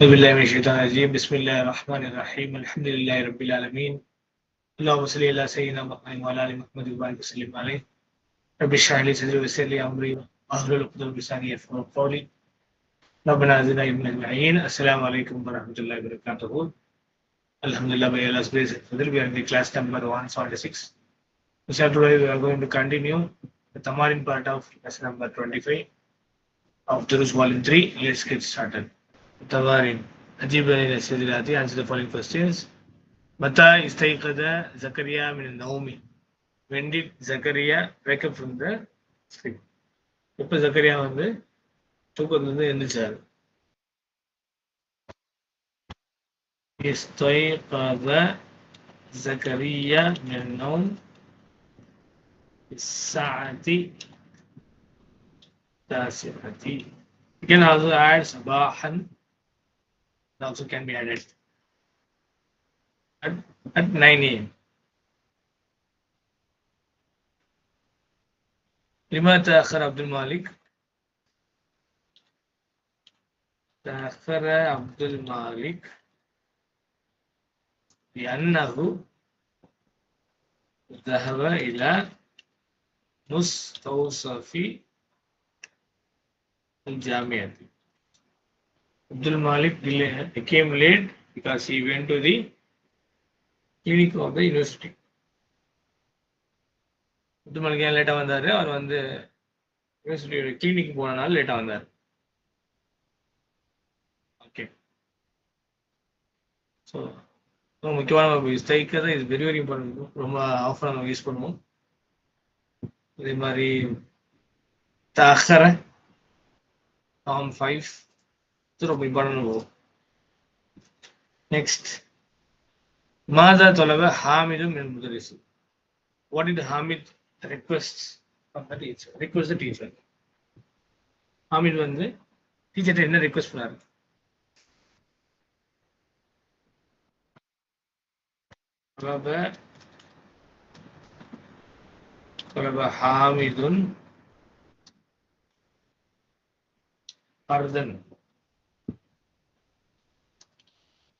أعوذ بالله من الشيطان الرجيم بسم الله الرحمن الرحيم الحمد لله رب العالمين اللهم صل على سيدنا محمد وعلى ال محمد وبارك وسلم عليه رب اشرح لي صدري ويسر لي امري واحلل عقدة من لساني يفقهوا قولي ربنا زدنا علما اجمعين السلام عليكم ورحمه الله وبركاته Alhamdulillah by Allah's grace and fadl, we are in the class number 176. So today we are going to continue the Tamarin part of lesson number 25 of Durus volume 3. Let's get started. Tamarin. Ajib Sayyidilati answer the following questions. Mata istayqada Zakaria min Naomi. When did Zakaria wake up from the sleep? இப்போ ஜக்கரியா வந்து தூக்கத்துலேருந்து எந்திரிச்சாரு استيقظ زكريا من النوم في الساعة التاسعة. You can also add صباحا. Also can be added at, at 9 a.m. لماذا تأخر عبد المالك؟ تأخر عبد المالك لأنه ذهب إلى مستوصف الجامعة. Abdul Malik became late because he went to the clinic of the university. Abdul Malik ஏன் லேட்டாக வந்தார்? அவர் வந்து யூனிவர்சிட்டியோட clinic போனனால லேட்டாக வந்தார். Okay so ரொம்ப முக்கியமான ஸ்ட்ரைக்கர் தான். இது வெரி வெரி இம்பார்ட்டன்ட் ரொம்ப ஆஃபர் நம்ம யூஸ் பண்ணுவோம். அதே மாதிரி தஹர ஆம் ஃபைவ் இது ரொம்ப இம்பார்ட்டன்ட் போகும் நெக்ஸ்ட் மாதா தொலைவ ஹாமிதும் என் முதலிசு what it Hamid request from the teacher request the teacher Hamid வந்து டீச்சர்கிட்ட என்ன ரெக்வஸ்ட் பண்ணாரு طلب طلب حامد فردا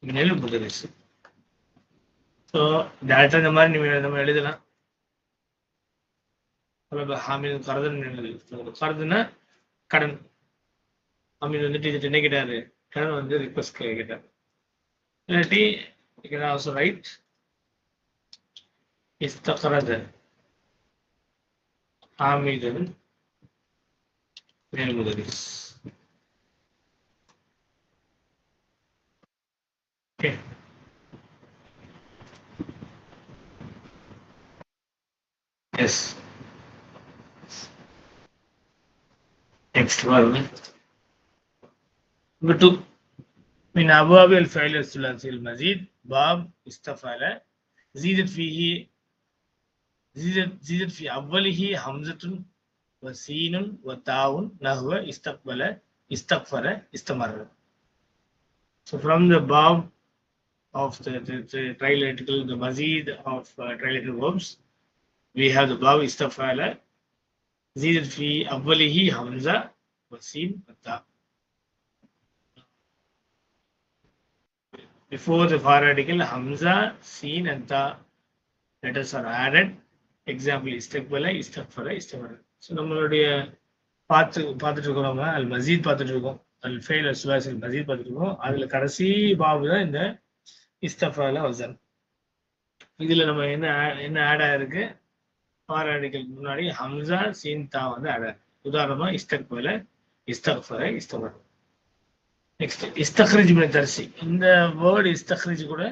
நினைவு புதுரிசு ஸோ டேரக்டாக இந்த மாதிரி நீங்கள் நம்ம எழுதலாம். ஹாமில் கருதுன்னு கருதுன்னா கடன். ஹாமீது வந்துட்டு இது என்ன கேட்டாரு? கடன் வந்து ரிக்வஸ்ட் கேட்டார். இல்லாட்டி ஆல்சோ ரைட் இஸ்தகரத ஆமிதன் மேல் முதலிஸ் okay yes next one number two من أبواب الفعل الثلاثي المزيد باب استفعل زيدت فيه زيدت زيدت في أوله همزة وسين وتاء نحو استقبل استغفر استمر So from the bab of the, the, the trilatical, the mazid of uh, trilatical verbs. We have the Bav Istafala, Zid fi Awalihi Hamza, Wasim, Atta. Before the far article, Hamza, Seen, and the letters are added. Example, Istakbala, Istakfara, Istakfara. So நம்மளுடைய பார்த்து பார்த்துட்டு இருக்கிறவங்க அல் மசீத் பார்த்துட்டு இருக்கோம் அல் fail அல் சுலாஸ் அல் மசீத் பார்த்துட்டு இருக்கோம் அதில் கடைசி பாபு தான் இந்த இஸ்தஃபால வசன் இதுல நம்ம என்ன என்ன ஆட் ஆயிருக்கு? ஃபார் முன்னாடி ஹம்சா சீன் தா வந்து ஆட் ஆயிருக்கு உதாரணமா இஸ்தக்பல இஸ்தக்ஃபர இஸ்தமர் நெக்ஸ்ட் இஸ்தக்ரிஜ் மின தரிசி. இந்த வேர்டு இஸ்தக்ரிஜ் கூட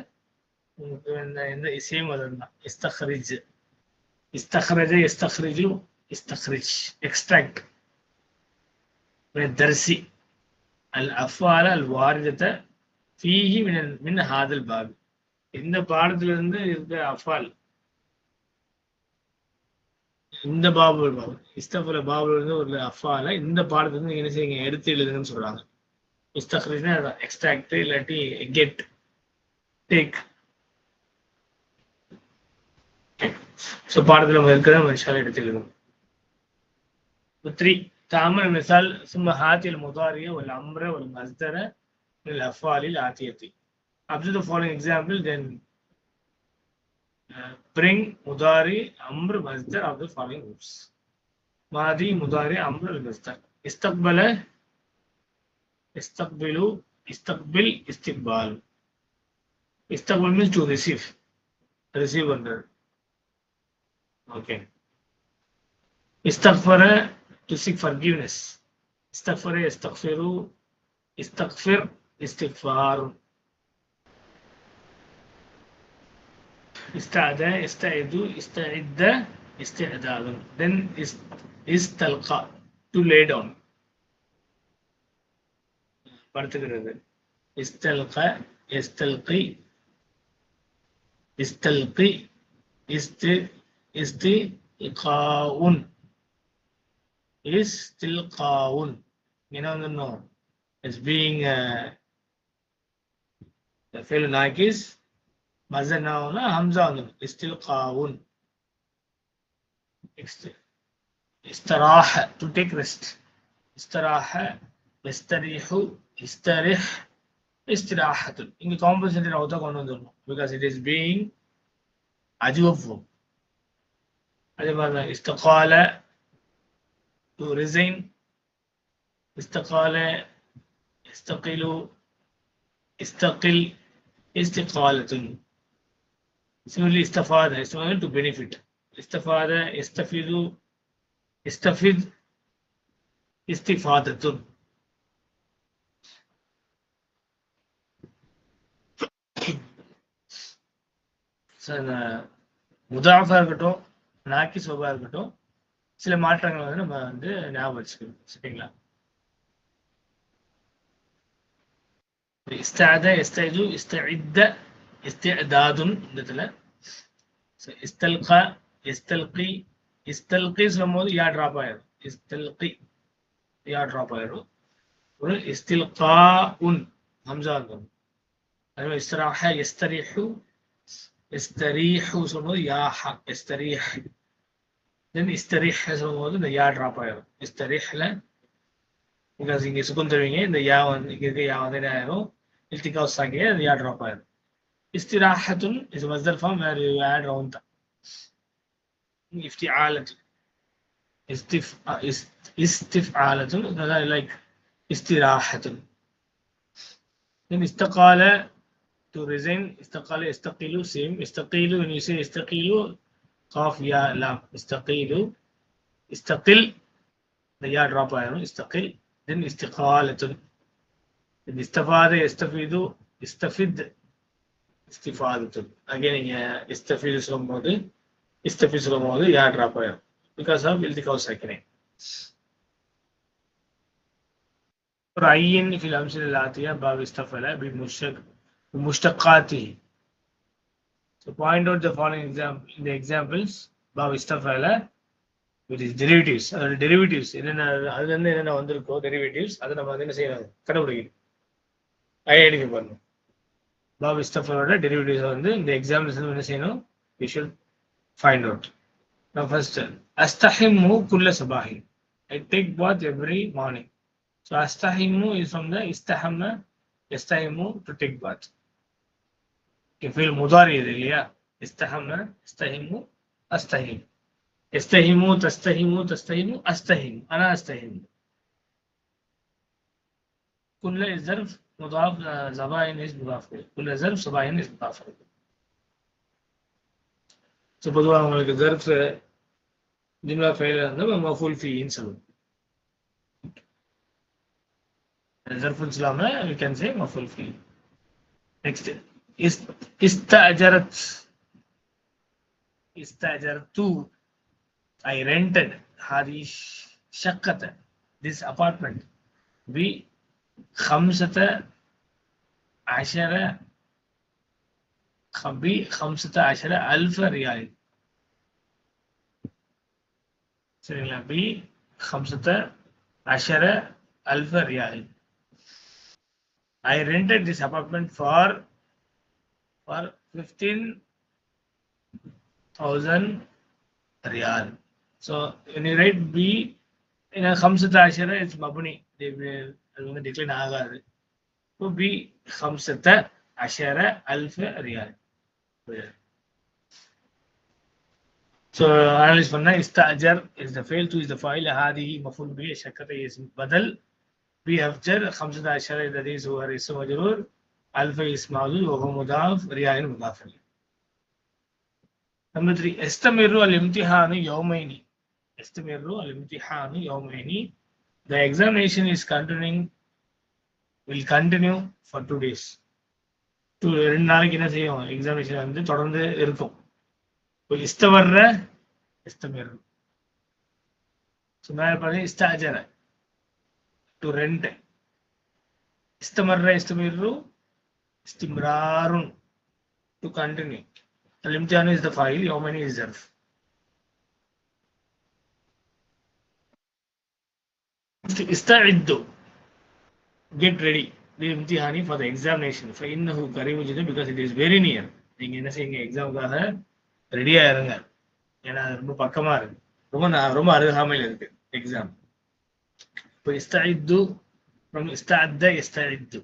உங்களுக்கு இந்த இந்த சேம் வேர்டு தான். இஸ்தக்ரிஜ். இஸ்தக்ரஜ இஸ்தக்ரிஜு இஸ்தக்ரிஜ். எக்ஸ்ட்ராக்ட் தரிசி. அல் அஃபால அல் வாரிதத்தை ஃபீஹி மின் மின் ஹாதல் பாபி இந்த பாடத்திலிருந்து அஃபால் இந்த பாபுல் பாபு இஸ்தஃபுல பாபுல இருந்து ஒரு அஃபால இந்த பாடத்துல இருந்து என்ன செய்யுங்க எடுத்து எழுதுங்கன்னு சொல்றாங்க முஸ்தக்ரிஜ்னா எக்ஸ்ட்ராக்ட் இல்லாட்டி கெட் டேக் ஸோ பாடத்தில் இருக்கிற மனுஷால் எடுத்து எழுதும் த்ரீ தாமர மிசால் சும்மா ஹாத்தில் முதாரிய ஒரு அம்ர ஒரு மஸ்தரை الأفعال الآتية Observe the following example then uh, bring مضارع أمر مصدر of the following groups ماضي مضارع أمر المصدر استقبل استقبلوا استقبل استقبال استقبال means to receive receive under okay استغفر to seek forgiveness استغفر يستغفروا استغفر இஸ்திஃபார் இஸ்தாத இஸ்தாயிது இஸ்தாயித்த இஸ்திதாதன் தென் இஸ் இஸ்தல்கா டு லே டவுன் படுத்துகிறது. இஸ்தல்க இஸ்தல்கி இஸ்தல்கி இஸ்தி இஸ்தி இகாவுன் இஸ்தில்காவுன். என்ன வந்துடணும். Is being uh, the fi'l nakis ماذا نونا همزة استلقاء استراح to take rest استراح يستريح يستريح استراحة இங்க காம்பன்சேட்டட் அவுட்டா கொண்டு வந்துடணும் because it is being அஜுவஃபு அதே மாதிரி தான் இஸ்தகால to resign استقال يستقيل استقل istifalatu. Similarly, istafada, istafada to benefit. Istafada, istafidu, istafid, istifadatun. So இந்த முதாஃபாக இருக்கட்டும் நாக்கி சோபாக இருக்கட்டும் சில மாற்றங்கள் வந்து நம்ம வந்து ஞாபகம் வச்சுக்கணும் சரிங்களா استعد يستعد يستعد استعداد مثلا. استلقى استلقي استلقي سمود يا دراب ايرو استلقي يا دراب ايرو استلقاء. همزة أيوة استراحة يستريح. استريح سمود يا حق استريح لن استريح سمود يا دراب ايرو استريح لن. إذا زيني سكون تبيني يا وان يا وان. التقاء yard drop iron. استراحة is مصدر form where you add round افتعالة. استف استفعالة. like استراحة. then استقال to resign استقال يستقيل same استقيل when you say قاف يا لام استقيل. استقل the yard drop استقل then استقالة. இஸ்தஃபாத இஸ்தஃபீது இஸ்தஃபித் இஸ்திஃபாது அகைன் நீங்கள் இஸ்தஃபீது சொல்லும்போது இஸ்தஃபி சொல்லும்போது யார் ட்ராப் ஆயிடும் பிகாஸ் ஆஃப் இல்திகாவ் சக்கினே ஒரு ஐயின் ஃபில் அம்சில் ஆத்தியா பாப் இஸ்தஃபல பி முஷ்டக் முஷ்டக்காத்தி So point out the following example in the examples பாப் இஸ்தஃபல வித் இஸ் டெரிவேட்டிவ்ஸ் அதோட டெரிவேட்டிவ்ஸ் என்னென்ன அதுலேருந்து என்னென்ன வந்திருக்கோ டெரிவேட்டிவ்ஸ் அதை நம்ம வந்து என்ன செய்யணும் கண்டுபிடிக்கணும் ஐடென்டிஃபை பண்ணணும் லா ஆஃப் ஸ்டஃபரோட டெரிவேட்டிவ்ஸை வந்து இந்த எக்ஸாம்பிள்ஸ் என்ன செய்யணும் யூ ஷுட் ஃபைண்ட் அவுட் நான் ஃபர்ஸ்ட் அஸ்தஹிமு குல்ல சபாஹி I take bath every morning so அஸ்தஹிமு is from the இஸ்தஹம எஸ்தஹிமு டு டேக் பாத் ஃபீல் முதாரி இது இல்லையா இஸ்தஹம இஸ்தஹிமு அஸ்தஹிம் எஸ்தஹிமு தஸ்தஹிமு தஸ்தஹிமு அஸ்தஹிம் அனா அஸ்தஹிம் குல்ல இஸ் مضاف زبائن is مضاف إليه ظرف زبائن is مضاف إليه تو بدو हमारे के ظرف है जुमला फैल अंदर मफूल फ़ी इन सब ظرف السلام है we can say مفعول fee next इस استأجرت استأجرت I rented هذه شقة this apartment we بخمسة عشر بخمسة عشر ألف ريال சரிங்களா بخمسة عشر ألف ريال I rented this apartment for for 15,000 riyal. So when you write B in a خمسة عشر it's مبني அது வந்து டிக்ளைன் ஆகாது بخمسة عشر ألف ريال So analyze பண்ணா استأجر is the fail to is the file هذه مفعول به شكر is بدل بأفجر خمسة عشر that is هو اسم مجرور ألف اسم معذور وهو مضاف ريال مضاف إليه Number three استمر الامتحان يومين استمر الامتحان يومين The examination is continuing, will continue for two days. Two ரெண்டு நாளைக்கு என்ன செய்யும்? Examination வந்து தொடர்ந்து இருக்கும். இப்போ இஸ்த வர்ற இஸ்தம் இருக்கும் ஸோ மேலே பார்த்தீங்க இஸ்தாஜன டு ரெண்ட். இஸ்தமர்ற இஸ்தமிர்ரு இஸ்திம்ராரும் டு கண்டினியூ லிமிட்டானு இஸ் த ஃபைல் யோமனி இஸ் ஜர்ஃப் இஸ்தஇத்து கெட் ரெடி இம்திஹானி ஃபார் த எக்ஸாமினேஷன் ஃபை இன்னஹு கரீம் Jitu because it is very near நீங்க என்ன செய்யுங்க எக்ஸாமுக்காக ரெடியாக இருங்க. ஏன்னா அது ரொம்ப பக்கமா இருக்கு. ரொம்ப ரொம்ப அருகாமையில் இருக்கு எக்ஸாம் இப்போ இஸ்தஇத்து ஃப்ரம் இஸ்தஅத்த இஸ்தஇத்து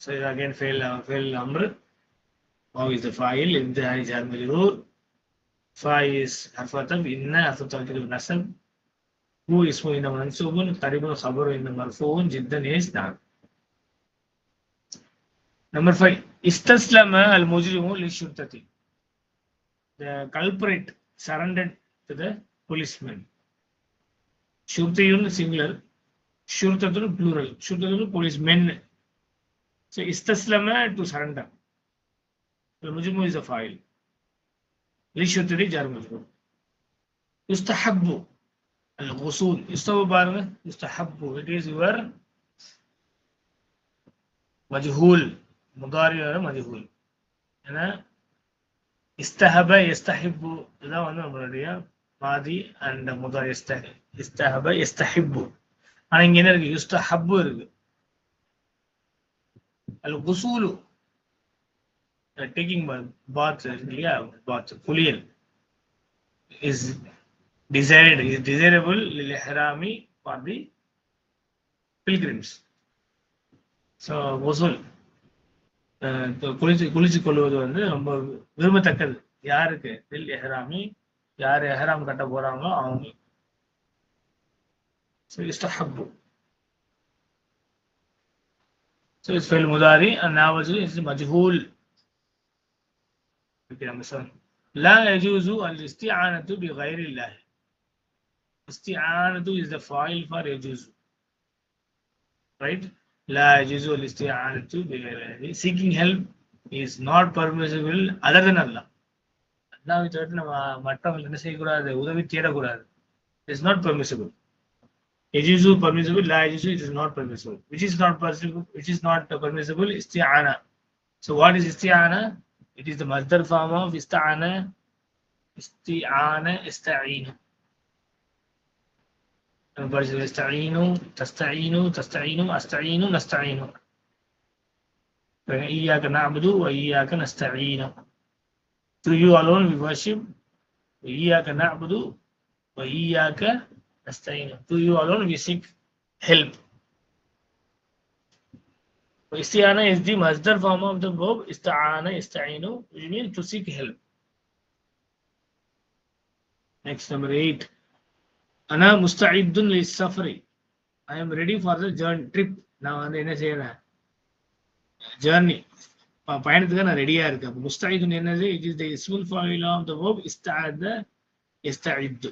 ஸோ இது அகைன் ஃபெயில் ஃபெயில் அம்ரு வாவ் இஸ் ஃபாயில் இம்திஹானி ஜார் மஜரூர் ஃபா இஸ் ஹர்ஃபத்தம் இன்ன ஹர்ஃபத்தம் நசம் هو اسمه إن منصوب قريب خبر إن مرفوع جدا is نعم Number five, استسلم المجرم للشرطة. The culprit surrendered to the policeman. شرطيون singular, شرطة plural, شرطة policemen. So استسلم to surrender. المجرم is a file. للشرطة جار مجرور. يستحب الغسول. يستحب بارغ يستحب. It is your مجهول முதாரியோட மதிபூல் ஏன்னா இஸ்தஹப எஸ்தஹிப்பு இதுதான் வந்து நம்மளுடைய மாதி அண்ட் முதாரி இஸ்த இஸ்தஹப எஸ்தஹிப்பு ஆனா இங்க என்ன இருக்கு யுஸ்தஹப்பு இருக்கு அல் குசூலு டேக்கிங் பாத் இல்லையா பாத் குளியல் is desired is desirable lil ihrami the the pilgrims. So uh, குளிச்சு குளிச்சு கொள்வது வந்து ரொம்ப விரும்பத்தக்கது. யாருக்கு? தில் எஹராமி யார் எஹராம் கட்ட போறாங்களோ அவங்க ஸோ இஸ்டஹப்பு ஸோ இஸ் ஃபெல் முதாரி நாவஜு இஸ் மஜ்ஹூல் ஓகே நம்ம சார் லா யஜூசு அல் இஸ்திஆனத்து பி கைரில்லாஹி isti'anatu is the foil for yajuzu. Right? La yajuzu al isti'anatu. Seeking help is not permissible other than Allah. Allah is not permissible. It's not permissible. Yajuzu is permissible. La yajuzu it is not permissible. Which is not permissible? Which is not permissible? Isti'ana. So what is isti'ana? It is the mother form of isti'ana. Isti'ana, isti'ana. برجو يستعينوا تستعينوا تستعينوا استعينوا نستعينوا إياك نعبد وإياك نستعين To you alone we worship إياك نعبد وإياك نستعين To you alone we seek help Istiana is the مصدر form of the verb استعانة ista'inu which means to seek help. Next number 8 அனா முஸ்தஇத்துன் லி safari I am ready for the journey trip நான் வந்து என்ன செய்யறேன்? Journey பயணத்துக்கு நான் ரெடியா இருக்கேன். அப்போ என்னது? இட் இஸ் த இஸ்முல் ஃபாயில் ஆஃப் த வேர்ப் இஸ்தாத இஸ்தஇத்து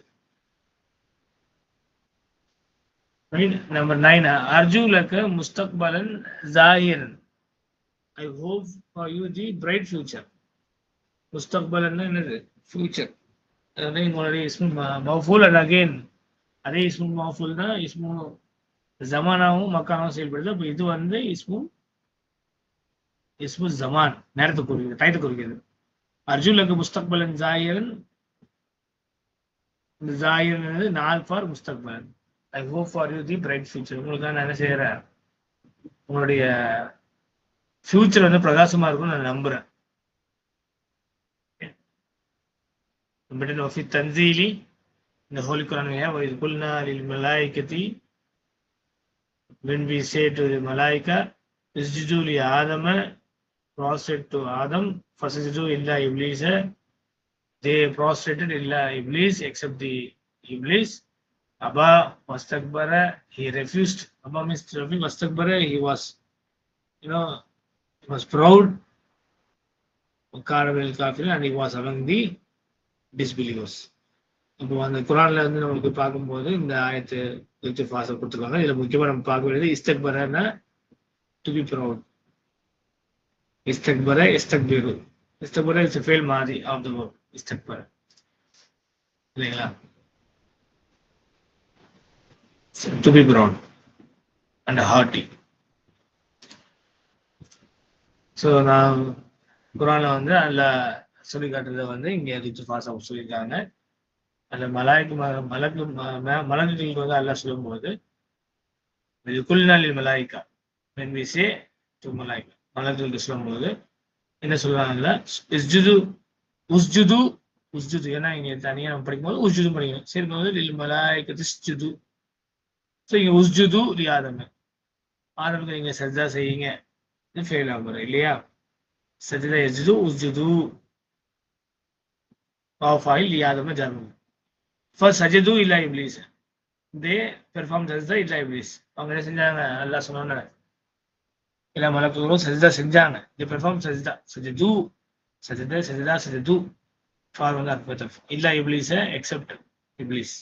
நம்பர் நைன் அர்ஜு லக்க முஸ்தக்பலன் ஜாஹிரன் I hope for you the bright future முஸ்தக்பலன்னா என்னது? ஃபியூச்சர் முன்னாடி இஸ்மு மஃபூல் அண்ட் அகெயின் அதே இஸ்முல் மாஃபுல் தான் இஸ்மு ஜமானாவும் மக்கானாவும் செயல்படுது. அப்போ இது வந்து இஸ்மு இஸ்மு ஜமான் நேரத்தை குறிக்கிறது டயத்தை குறிக்கிறது. அர்ஜுனுக்கு முஸ்தக்பலன் ஜாயிரன் இந்த ஜாயிரன் நாள் for முஸ்தக்பலன். I hope for you the bright future. உங்களுக்கு நான் என்ன செய்யறேன் உங்களுடைய ஃபியூச்சர் வந்து பிரகாசமா இருக்கும்னு நான் நம்புகிறேன் தன்சீலி in the Holy Holi Quran में है वही when we say to the malaika isjudu li adam prostrate to adam fasjudu illa iblis they prostrated illa iblis except the iblis abba wastakbara he refused abba means refused wastakbara he was you know he was proud and he was among the disbelievers இப்போ அந்த குரான்ல வந்து நம்மளுக்கு பார்க்கும்போது இந்த ஆயத்து எழுத்து ஃபாச கொடுத்துருக்காங்க. இதுல முக்கியமா நம்ம பார்க்க வேண்டியது இஸ்தக்பரன்னா டு பி ப்ரௌட் இஸ்தக்பர இஸ்தக்பிரு. இஸ்தக்பர இஸ் ஃபெயில் மாதி ஆஃப் த வேர்ட் இஸ்தக்பர. இல்லைங்களா? To be proud and haughty so நான் குரானில் வந்து அதில் சொல்லி காட்டுறத வந்து இங்கே ரிச்சு ஃபாஸ்ட் சொல்லியிருக்காங்க. அந்த மலாய்க்கு மலக்கு மலக்குகளுக்கு வந்து அல்லாஹ் சொல்லும்போது இது குல்நாளில் மலாய்க்கா when we say to மலாய்க்கா மலக்குகளுக்கு சொல்லும்போது என்ன சொல்லுவாங்கல்ல இஸ்ஜுது உஸ்ஜுது உஸ்ஜுது. ஏன்னா இங்க தனியா நம்ம படிக்கும்போது உஸ்ஜுது படிக்கணும். சரி போது லில் மலாய்க்கு இஸ்ஜுது. ஸோ இங்கே உஸ்ஜுது லி ஆதம. ஆதமுக்கு நீங்க சஜ்ஜா செய்யுங்க. இது ஃபெயில் ஆகும் இல்லையா? சஜ்ஜா எஸ்ஜுது உஸ்ஜுது. ஆஃப் ஆயில் லி ஆதம ஜர்மன் சஜது இல்லா இப்ளீஸ் தே பெர்ஃபார்ம் சஜ்தா இல்லா இப்ளீஸ் அவங்க என்ன செஞ்சாங்க நல்லா சொன்னாங்க எல்லா மலக்குகளும் சஜிதா செஞ்சாங்க. தே பெர்ஃபார்ம் சஜிதா சஜது சஜத சஜதா சஜது ஃபார் வந்து அற்புதம் இல்லா இப்ளீஸ் எக்ஸப்ட் இப்ளீஸ்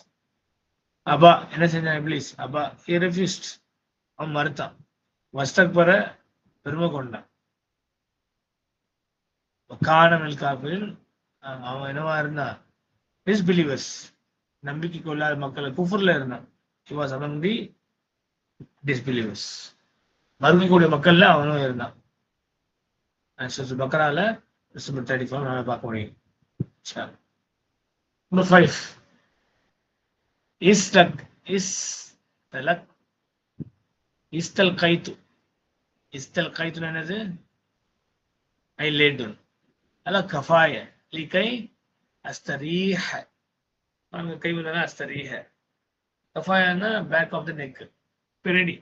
அப்பா என்ன செஞ்சான் இப்ளீஸ் அப்பா ஹி ரெஃப்யூஸ்ட் அவன் மறுத்தான். வஸ்தக் பெற பெருமை கொண்டான். காணமல் காப்பில் அவன் என்னவா இருந்தான்? டிஸ்பிலீவர்ஸ் நம்பிக்கை கொள்ளாத மக்களை குஃபர்ல இருந்தான். He was the the disbelievers. மறுக்கக்கூடிய மக்கள்ல அவனும் இருந்தான். பக்கரால டிசம்பர் தேர்ட்டி ஃபோர் நல்லா பார்க்க முடியும். நம்பர் ஃபைவ் இஸ் லக் இஸ் தலக் இஸ்தல் கைத்து இஸ்தல் கைத்து என்னது? ஐ லேட் அல்ல கஃபாய. லிகை அஸ்தரீஹ. அங்க கை வந்தா அஸ்தரீஹ கஃபாயானா பேக் ஆஃப் த நெக் பின்னாடி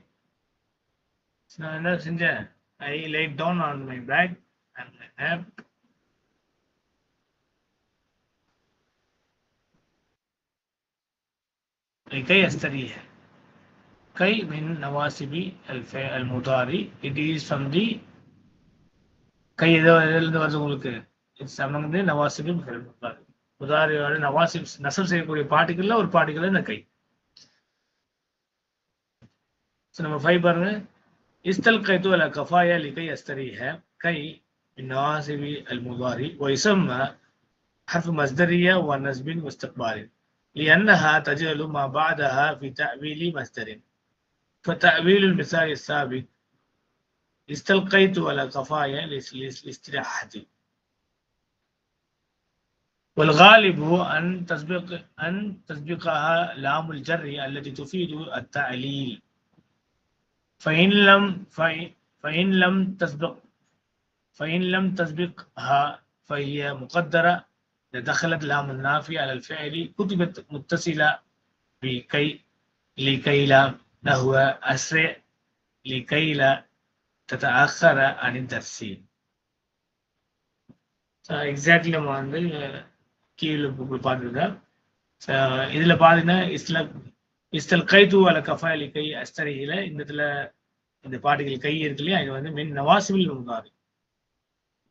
நான் என்ன செஞ்சேன் I lied down on my back and my ஹேப் لكي أستريح كي من نواسب الفعل المضاري it is from the கை எதோ எதிலிருந்து வருது உங்களுக்கு இட்ஸ் among the நவாசிபின் முதாரி முதாரியோட நவாசிப் நசல் செய்யக்கூடிய பாட்டுகள்ல ஒரு பாட்டுகள் இந்த கை நம்ம ஃபைவ் பாருங்க இஸ்தல் கைத்து அல கஃபாயா லிகை அஸ்தரிஹ கை النواسب المضاري ويسمى حرف مصدرية ونسب واستقبال لأنها تجعل ما بعدها في تأويل مصدر فتأويل المثال السابق استلقيت على قفايا للاستراحة والغالب هو أن تسبق أن تسبقها لام الجر التي تفيد التعليل فإن لم فإن لم تسبق فإن لم تسبقها فهي مقدرة لدخلت لام النافي على الفعل كتبت متصلة بكي لكي لا نحو أسرع لكي لا تتأخر عن الدرس. So exactly one. கீழே பார்த்துருக்கோம் இதில் பார்த்தீங்கன்னா இஸ்ல இஸ்தல் கைத்து அல கஃபாலி கை அஸ்தரியில இந்த இடத்துல இந்த பாட்டுகள் கை இருக்கு இல்லையா இது வந்து மின் நவாசிபில் முகாது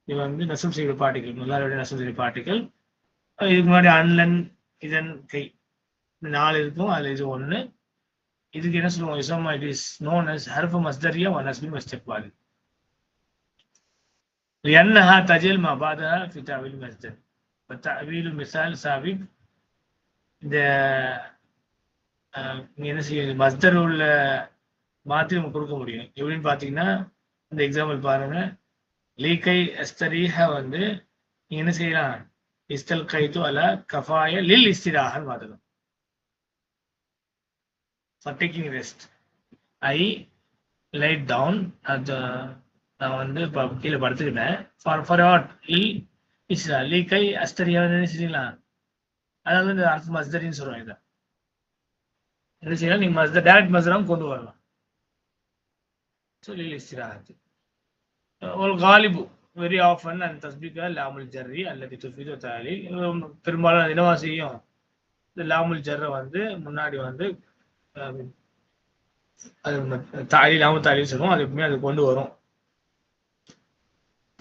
இது வந்து நசம் செய்கிற பாட்டுகள் முதலாளி நசம் செய்கிற பாட்டுகள் இதுக்கு முன்னாடி அன்லன் இதன் கை இந்த நாலு இருக்கும் அதுல இது ஒண்ணு இதுக்கு என்ன சொல்லுவோம் இசோமா இட் இஸ் நோன் அஸ் ஹர்ஃபு மஸ்தரியா ஒன் ஹஸ்பி மஸ்தக்பாலி لأنها تجل ما بعدها في تأويل المصدر தவிலும் மிசால் சாபிக் இந்த என்ன செய்ய மஸ்தர் உள்ள மாற்றி நம்ம கொடுக்க முடியும். எப்படின்னு பார்த்தீங்கன்னா இந்த எக்ஸாம்பிள் பாருங்க. லீக்கை அஸ்தரீஹ வந்து நீங்கள் என்ன செய்யலாம்? இஸ்தல் கைத்து அல கஃபாய லில் இஸ்திராகன்னு மாற்றணும் for taking rest I laid down அது நான் வந்து இப்போ கீழே படுத்துக்கிட்டேன். ஃபார் ஃபார் வாட் இல் இஸ்ரா கை அஸ்தரியாவன்னு சரிங்களா அதனால இந்த அர்த்த மஸ்தரின்னு சொல்லுவாங்க இதை. என்ன செய்யலாம் நீங்க மஸ்தர் டைரக்ட் மஸ்தராவும் கொண்டு வரலாம். சொல்லி இஸ்திராஹத்து ஒரு காலிபு வெரி ஆஃபன் அந்த தஸ்பீக்கா லாமுல் ஜர்ரி அல்லது துஃபிதோ தாலி பெரும்பாலும் என்னவா செய்யும் இந்த லாமுல் ஜர்ரை வந்து முன்னாடி வந்து அது தாலி லாமு தாலின்னு சொல்லுவோம். அது எப்பவுமே அது கொண்டு வரும்.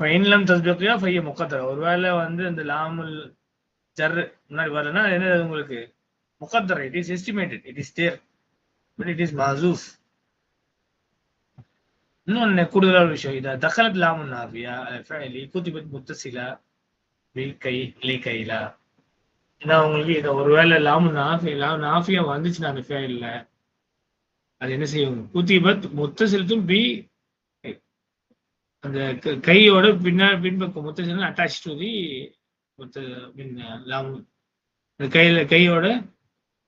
ஃபைன்லம் தஸ்பிகா ஃபைய முக்கத்தர ஒருவேளை வந்து இந்த லாமுல் ஜர் முன்னாடி வரலன்னா என்ன உங்களுக்கு? முக்கத்தர it is estimated it is there but it is மாசூஃப் இன்னொன்னு கூடுதலான விஷயம். இதா தக்கலத் லாமுன் நாஃபியா ஃபைலி குதிபத் முத்தசிலா? பி கை லி கைலா? ஏன்னா உங்களுக்கு இதை ஒருவேளை லாமு நாஃபி லாம் நாஃபியா வந்துச்சுன்னா அந்த ஃபைல்ல அது என்ன செய்யும்? குதிபத் முத்தசிலத்தும் பி அந்த க- கையோட பின்னா பின்பக்கம் முத்தசிலம் அட்டாச் டு தி முத்த மீன் லாமு அந்த கையில கையோட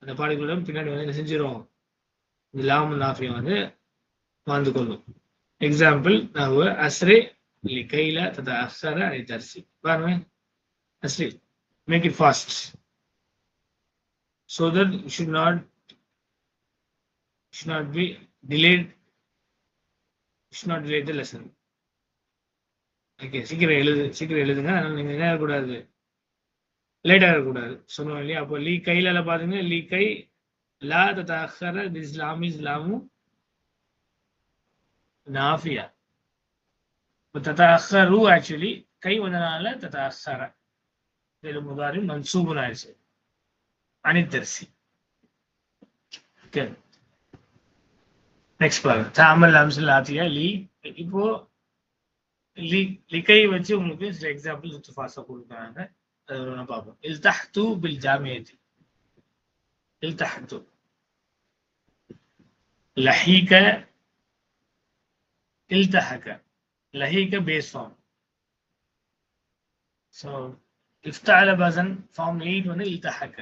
அந்த பாடிகளோட பின்னாடி வந்து என்ன இந்த லாமு நாஃபியா வந்து வாழ்ந்து கொள்ளும். எக்ஸாம்பிள் நான் அஸ்ரே கையில தத அஸ்ஸர அனை தரிசி. பாருங்க. Ashraya make it fast so that should not should not be delayed should not delayed the lesson okay சீக்கிரம் எழுது சீக்கிரம் எழுதுங்க. அதனால நீங்கள் என்ன ஆகக்கூடாது? லேட் ஆகக்கூடாது. சொன்னோம் இல்லையா? அப்போ லீ கையில பாத்தீங்கன்னா லீ கை லா தத்தாஹர இஸ்லாம் இஸ்லாமு நாஃபியா. இப்போ தத்தாஹரு ஆக்சுவலி கை வந்தனால தத்தாஹர இது முதாரி மன்சூபன் ஆயிடுச்சு அனித்தரிசி. ஓகே நெக்ஸ்ட் பாருங்க. தாமல் அம்சல் ஆத்தியா லீ. இப்போ லீ லிக்கை வச்சு உங்களுக்கு சில எக்ஸாம்பிள் சுத்து ஃபாஸ்டா கொடுக்குறாங்க அது ஒரு நான் பார்ப்போம் இல்தஹ்து bill ஜாமியத்தி இல்தஹ்து லஹீக இல்தஹக லஹீக base form so இஃப்தால Pasan form eight வந்து இல்தஹக்க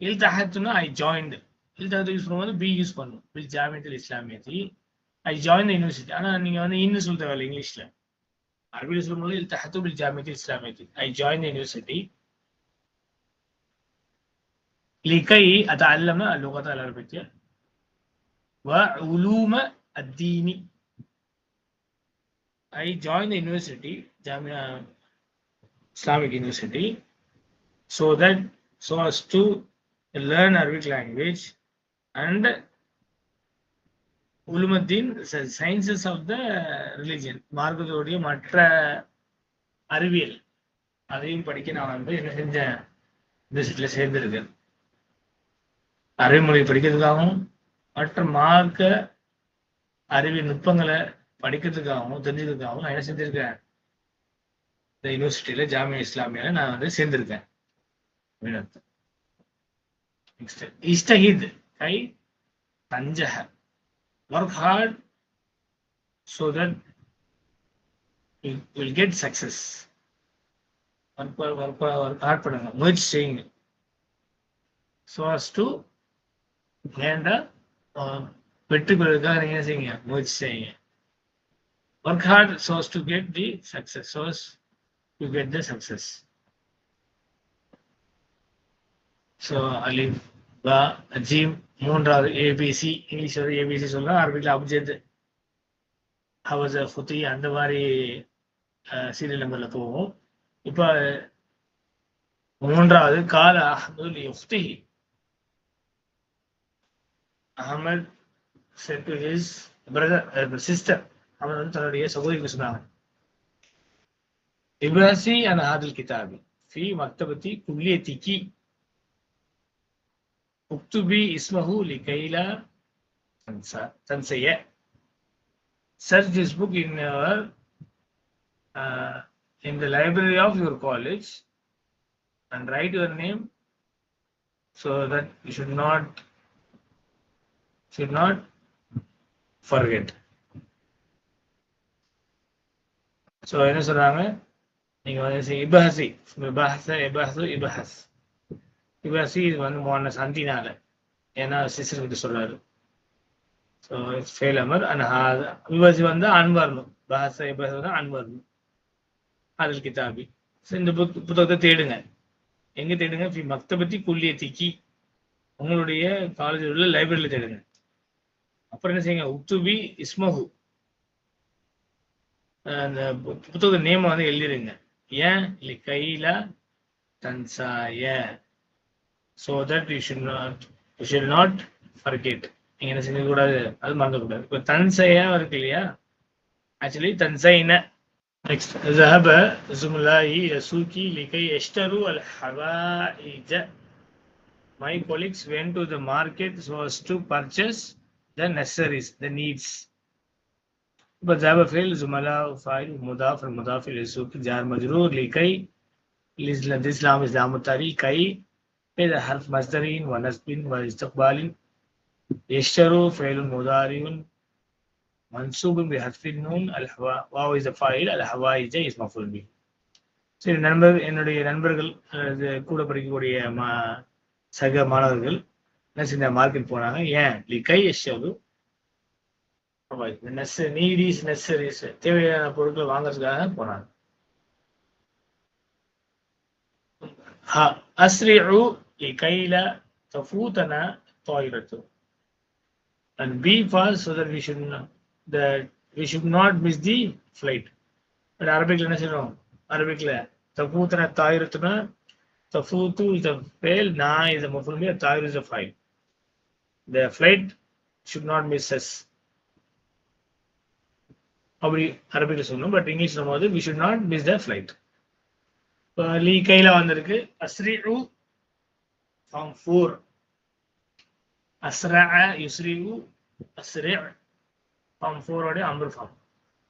இல்தஹத்துனா ஐ ஜாயின்டு இல்தஹத்து யூஸ் பண்ணும்போது பி யூஸ் பண்ணும் பில் ஜாமியத்தில் இஸ்லாமியத்தி ஐ ஜாயின் யூனிவர்சிட்டி ஆனால் நீங்கள் வந்து இன்னும் சொல்ல தேவையில்ல இங்கிலீஷில் عربي الأسبوع الماضي التحقت بالجامعة الإسلامية I joined the university لكي أتعلم اللغة العربية وعلوم الدين I joined the university Jamia Islamic University so that so as to learn Arabic language and உலுமத்தின் சயின்சஸ் ஆஃப் த ரிலிஜன் மார்க்கத்தோடைய மற்ற அறிவியல். அதையும் படிக்க நான் வந்து என்ன செஞ்சேன்? இந்த சீட்ல சேர்ந்திருக்கேன் அரபி மொழி படிக்கிறதுக்காகவும் மற்ற மார்க்க அறிவியல் நுட்பங்களை படிக்கிறதுக்காகவும் தெரிஞ்சுக்கிறதுக்காகவும் நான் என்ன செஞ்சிருக்கேன்? இந்த யூனிவர்சிட்டியில ஜாமியா இஸ்லாமியால நான் வந்து சேர்ந்திருக்கேன். நெக்ஸ்ட் அர்த்தம். கை தஞ்சக. work hard so that will get success work work work hard பண்ணுங்க முயற்சி செய்யுங்க ஸோ அஸ் டு ஏண்டா வெற்றி பெறுவதற்காக நீங்க என்ன செய்யுங்க முயற்சி செய்யுங்க work hard so as to get the success so as to get the success so அலிஃப் பா ஜீம் மூன்றாவது ஏபிசி இங்கிலீஷ் வந்து ஏபிசி சொல்றோம் அரபிக்ல அப்ஜத் ஹவஸ் ஃபுத்தி அந்த மாதிரி சீரியல் நம்பர்ல போகும். இப்போ மூன்றாவது கால அஹமதுல் யுஃப்தி Ahmad said to his brother sister அவன் வந்து தன்னுடைய சகோதரிக்கு சொன்னாங்க. இப்ராசி அண்ட் ஆதில் கிதாபி ஃபி மக்தபத்தி குல்லிய திக்கி اكتبي اسمه لكي لا تنسى تنسي search this book in your uh, in the library of your college and write your name so that you should not should not forget so என்ன சொல்றாங்க நீங்க வந்து இபஹசி இபஹச இபஹசு இபஹஸ் இபஹசி இது வந்து மோன சந்தினால ஏன்னா சிஸ்டர் கிட்ட சொல்றாரு ஸோ ஃபெயில் அமர். அண்ட் விவாசி வந்து அன் வரணும் பஹச இபஹஸ் வந்து அன் அதில் கிதாபி. ஸோ இந்த புக் புத்தகத்தை தேடுங்க. எங்க தேடுங்க? ஃபி மக்தபத்தி குல்லியத்திக்கி உங்களுடைய காலேஜில் உள்ள லைப்ரரியில் தேடுங்க. அப்புறம் என்ன செய்யுங்க? உத்துபி இஸ்மஹு. அந்த பு- புத்தக நேம் வந்து எழுதிருங்க. ஏன்? இல்லை கையில தன்சாய. So that you should not you should not forget நீங்க என்ன செஞ்சக்கூடாது அது மறந்துக்கூடாது இப்போ தன்சையா இருக்கு இல்லையா actually தன்சைன نكست ذهب زملائي يسوقي لكي يشتروا الحوائج My colleagues went to the market so as to purchase the necessaries, the needs. but ذهب فعل زملاء فاعل مضاف المضاف الى السوق جار مجرور لكي الاسلام اسلام التاريخ كي إذا حرف مصدر ونسب واستقبال يشتروا فعل مضارع منصوب بحذف النون الحوا واو is the file الحوائج is مفعول به சரி நண்பர் என்னுடைய நண்பர்கள் அல்லது கூட படிக்கக்கூடிய மா சக மாணவர்கள் என்ன செஞ்ச மார்க்கெட் போனாங்க ஏன் லிகை எஷது நீடிஸ் நெசரிஸ் தேவையான பொருட்கள் வாங்குறதுக்காக போனாங்க அஸ்ரிஉ لِكَيْلَ تَفُوتَنَا طَائِرَةٌ And be fast so that we should not, that we should not miss the but அரபிக்ல என்ன செய்யணும் அரபிக்ல தபூத்தன தாயிரத்துனா தஃபூத்து இஸ் அ நான் இஸ் மஃபுல்பி தாயிர் is a file the flight should not miss us அப்படி அரபிக்கில் சொல்லணும் பட் இங்கிலீஷ் நம்ம வந்து we should not miss the flight இப்போ லீ கையில் வந்திருக்கு அஸ்ரீ فانفور أسرع يسرع أسرع فانفور أدي أمر فان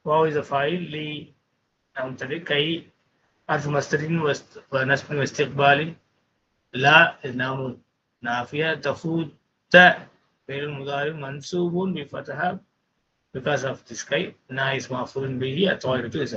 واو إذا فايل لي أم تدي. كي أرض مسترين وست ونسبة واستقبال لا نام نافية. تفوت. فعل مضارع منصوب بفتحة. because of this guy na is مفعول به. authority is